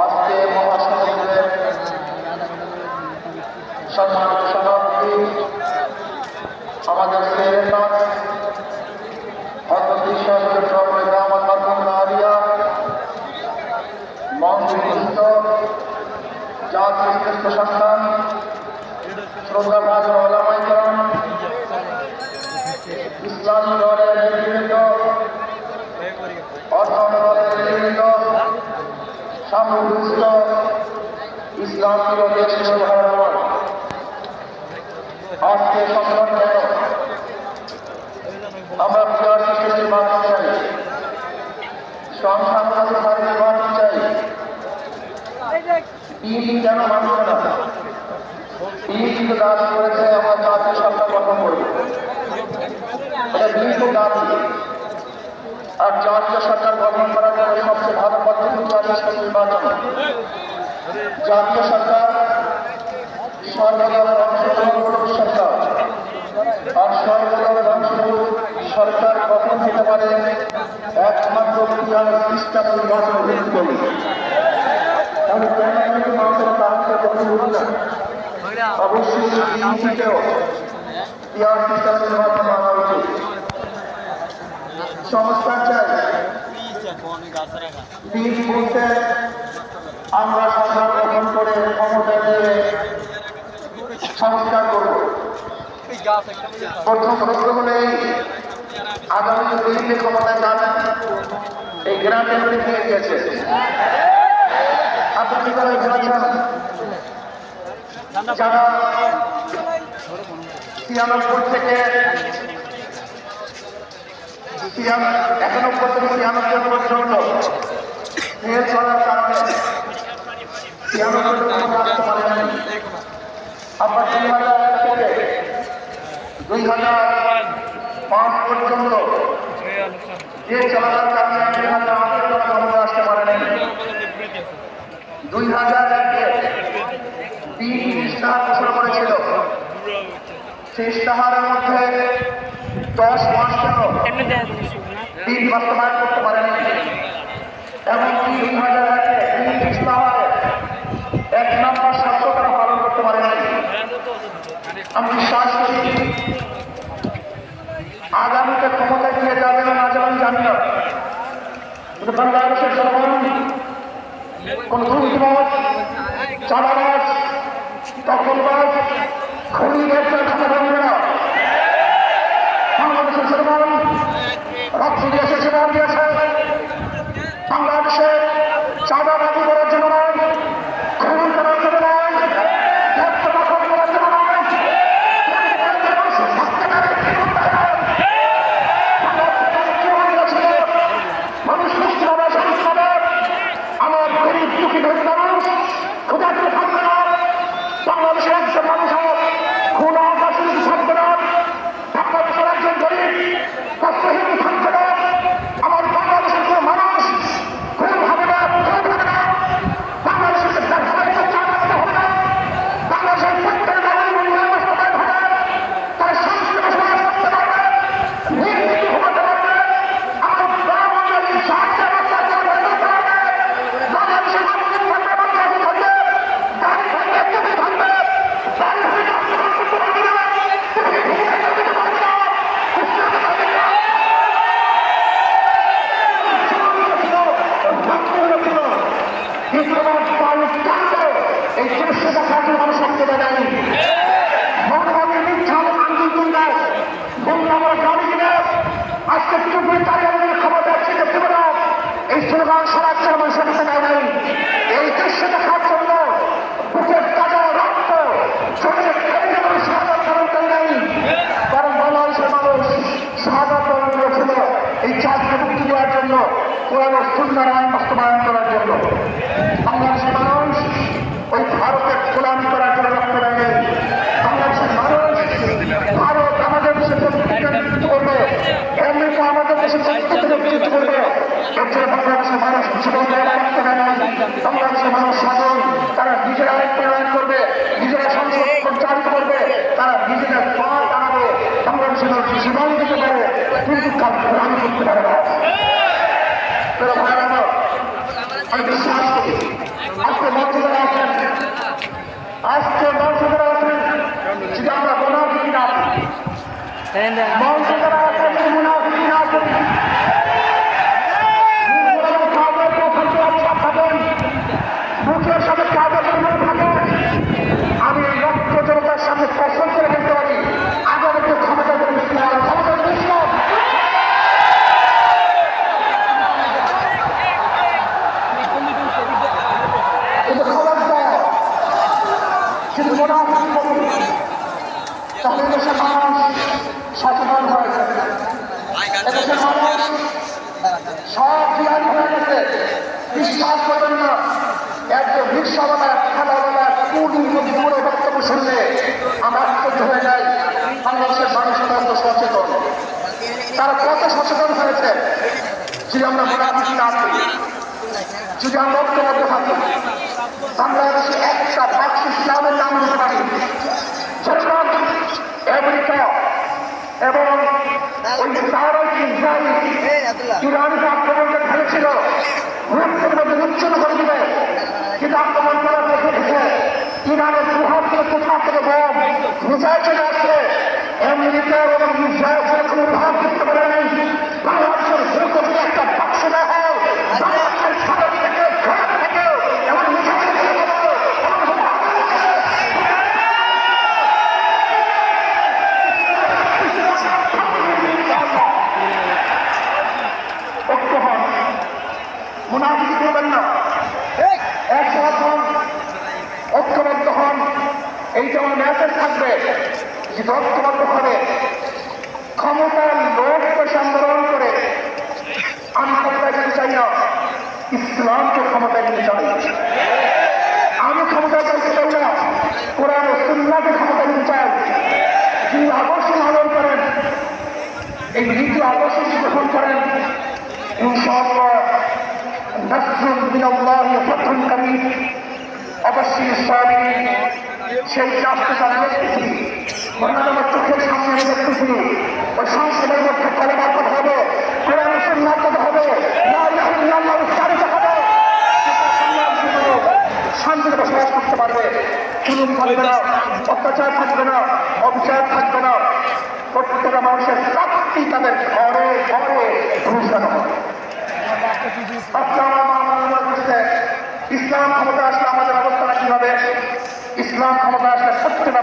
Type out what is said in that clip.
আজকে মহাসমাজের সম্মানিত সভাপতি আমাদের শ্রেণীতা অত্যন্ত সহযোগের সর্বদা আমার জাতীয় সন্তান শ্রদ্ধা ভাজন সামগ্রিক ইসলাম দেশ ভারত আজকে সংগ্রামে আমরা প্রিয়ার শিশুদের মানতে চাই। সংখ্যানুপাতে ভারতের মানতে চাই। ঈদ কেন মানবে না? কিন্তু দাবি করেছে আর জাতীয় সরকার গঠন করার পরে সবচেয়ে ভালো পদ্ধতি সরকার নির্বাচন জাতীয় সরকার সর্বদলের অংশগ্রহণমূলক সরকার আর সর্বদলের অংশগ্রহণ সরকার কখন হতে পারে একমাত্র ক্রিয়ার খ্রিস্টান নির্বাচন ভিত্তি করে তাহলে কেন মানুষের কারণকে কখন অবশ্যই দিন থেকেও ক্রিয়ার খ্রিস্টান নির্বাচন আনা চাই বলতে আমরা ক্ষমতা সংস্কার করব। প্রথম প্রশ্ন আগামী দিল্লি ক্ষমতায় যাবেন এই গ্রামে দিয়ে গিয়েছে আপনি কি করে যারা ছিয়ানব্বই থেকে একানব্বই থেকে ছিয়ানব্বই পর্যন্ত মেয়ে চলার কারণে ছিয়ানব্বই পর্যন্ত আসতে পারেন আপনার দুই হাজার এক থেকে দুই হাজার পাঁচ পর্যন্ত যে চলার কারণে দুই হাজার পর্যন্ত আসতে দুই হাজার একে তিন ইস্তাহার মধ্যে দশ মাস কেন তিন বাস্তবায়ন করতে পারেনি। এমনকি দুই হাজার একে এক নম্বর শর্ত তারা পালন করতে পারেনি। আমি বিশ্বাস করি আগামীতে ক্ষমতায় নিয়ে যাবে না যাবেন জানি না। কিন্তু বাংলাদেশের জনগণ কোন দুর্নীতিবাজ চাঁদাবাজ দখলবাজ খুনিদের ক্ষমতা থাকবে না বাংলাদেশের জনগণ রক্ত দিয়েছে জীবন দিয়েছে বাংলাদেশে চাঁদাবাজি করার জন্য নয় খুন করার জন্য নয় রক্ত দখল করার জন্য নয় মানুষ মুক্তিভাবে সহিষ্ণুভাবে আমার গরিব দুঃখী গরিব মানুষ ক্ষুধার্ত থাকবে না বাংলাদেশের একজন মানুষ হোক খুন আকাশে থাকবে না বাংলাদেশের একজন গরিব কষ্টহীন থাকবে না আমার বাংলাদেশের কোনো মানুষ খুন হবে না খুন হবে না বাংলাদেশের ব্যবসায়িক চালাতে হবে না বাংলাদেশের প্রত্যেক নাগরিক মূল্যায়ন বাস্তবায়ন হবে তার সংস্কৃতি সমাজ করতে পারবে নির্নীতি ঘটাতে পারবে আমার গ্রাম অঞ্চলের সাহায্য ব্যবস্থা করতে পারবে বাংলাদেশের মানুষের থাকবে বাংলাদেশে থাকবে গাড়ি থাকবে টিভি থাকবে গাড়ি থেকে আন্দোলন করতে পারবে না টিভি থেকে করতে পারবে না কুষ্টিয়াতে পারবে না এই দৃশ্য দেখার জন্য মানুষ শক্তি দেয়নি ভগবানের মিথ্যা আন্দোলন দেয় বন্ধু আমরা গাড়ি কিনে আজকে চুপড়ি কার্যালয়ের খবর যাচ্ছে দেখতে পেল এই স্লোগান সরাচ্ছেন মানুষের কাছে নেয় নাই এই দৃশ্য দেখার জন্য বুকের তাজা রক্ত শরীরের খাইতে মানুষ সাদা ধারণ করে নাই কারণ বাংলাদেশের মানুষ সাদা ধারণ করেছিল এই চাঁদকে মুক্তি দেওয়ার জন্য কোরআন সুন্দর আইন বাস্তবায়ন করার জন্য। বাংলাদেশের মানুষ ওই ভারতের গোলামি করার জন্য রক্ত দেয় বাংলাদেশের মানুষ ভারত আমাদের দেশে নেতৃত্ব করবে। আমেরিকা আমাদের দেশে নেতৃত্ব করবে। জন্য বাংলাদেশের মানুষ জীবন রক্ত দেয় নাই। বাংলাদেশের মানুষ সাধন তারা নিজেরা আইন প্রণয়ন করবে। নিজেরা সংসদ জারি করবে। তারা নিজেরা পা টানাবে। বাংলাদেশের মানুষ জীবন দিতে পারে, কিন্তু কাজ করতে পারে না। তারা ভাইরা আমি বিশ্বাস করি আজকে মর্যাদা আছেন, আজকে মর্যাদা আছেন যদি আমরা মোনাফিকি না? করি মর্যাদা আছেন যদি মোনাফিকি না করি কাগজ পছন্দ আপনার থাকেন মুখের সাথে কাগজ থাকেন আমি রক্ত জনতার সামনে পছন্দ করে বলতে পারি আগামীতে ক্ষমতা করে ক্ষমতা বিশ্ব কিন্তু খবরদার যদি মোনাফিক করুন তাহলে দেশের মানুষ সচেতন হয়েছে এদেশের মানুষ সব বিহারি হয়ে গেছে বিশ্বাস করবেন না একজন রিক্সাওয়ালা খেলাওয়ালা কুড়ি পুরো বক্তব্য শুনলে আমার আশ্চর্য হয়ে যায় বাংলাদেশের মানুষ অত্যন্ত সচেতন তারা কত সচেতন হয়েছে যদি আমরা মোনাফিক না করি, যদি আমরা ঐক্যবদ্ধ থাকি, বাংলাদেশে একটা বাক্স ইসলামের নাম নিতে পারি। যেরকম আমেরিকা এবং ওই সারা ইসরায়েল ইরানকে আক্রমণকে ফেলেছিল মুহূর্তের মধ্যে নিচ্ছন্ন করে দিবে। কিন্তু আক্রমণ করার দেখেছে ইরানের দুহাত থেকে কোথাও থেকে বোম, মিসাইল চলে আসছে আমেরিকা এবং ইসরায়েল করে কোনো ভাব করতে পারে নাই বাংলাদেশের ভূগর্ভে একটা বাক্স না হয় বাংলাদেশের সাগর থেকে ঘর থেকে এবং মিসাইল থেকে বলো, এবং ঐক্য হন মুনাফিক করবেন না একসাথ হন ঐক্যবদ্ধ হন এইটা আমার ঐক্যবদ্ধ হবে ক্ষমতার লোককে সম্বোধন করে আমি ক্ষমতায় যেতে চাই না। ইসলামকে ক্ষমতায় নিতে চাই। আমি ক্ষমতায় যাইতে চাই না। কোরআন সুন্নাকে ক্ষমতায় নিতে চাই। যিনি আদর্শ লালন করেন, এই নীতি আদর্শ গ্রহণ করেন ইনশাআল্লাহ নাসরুন মিনাল্লাহি ফাতহুন কারীম, অবশ্যই সাবিরিন সেই রাষ্ট্র তারা দেখতেছি আমার চোখের সামনে আমি দেখতেছি ওই সংসদের মধ্যে কলেমার কথা হবে। কোরআন সুন্নার কথা হবে। শান্তিতে করতে পারবে। না, অত্যাচার থাকবে না থাকবে না। প্রত্যেকটা মানুষের তাদের ইসলাম ক্ষমতা আসলে আমাদের অবস্থাটা কি হবে ইসলাম ক্ষমতা আসলে সত্যি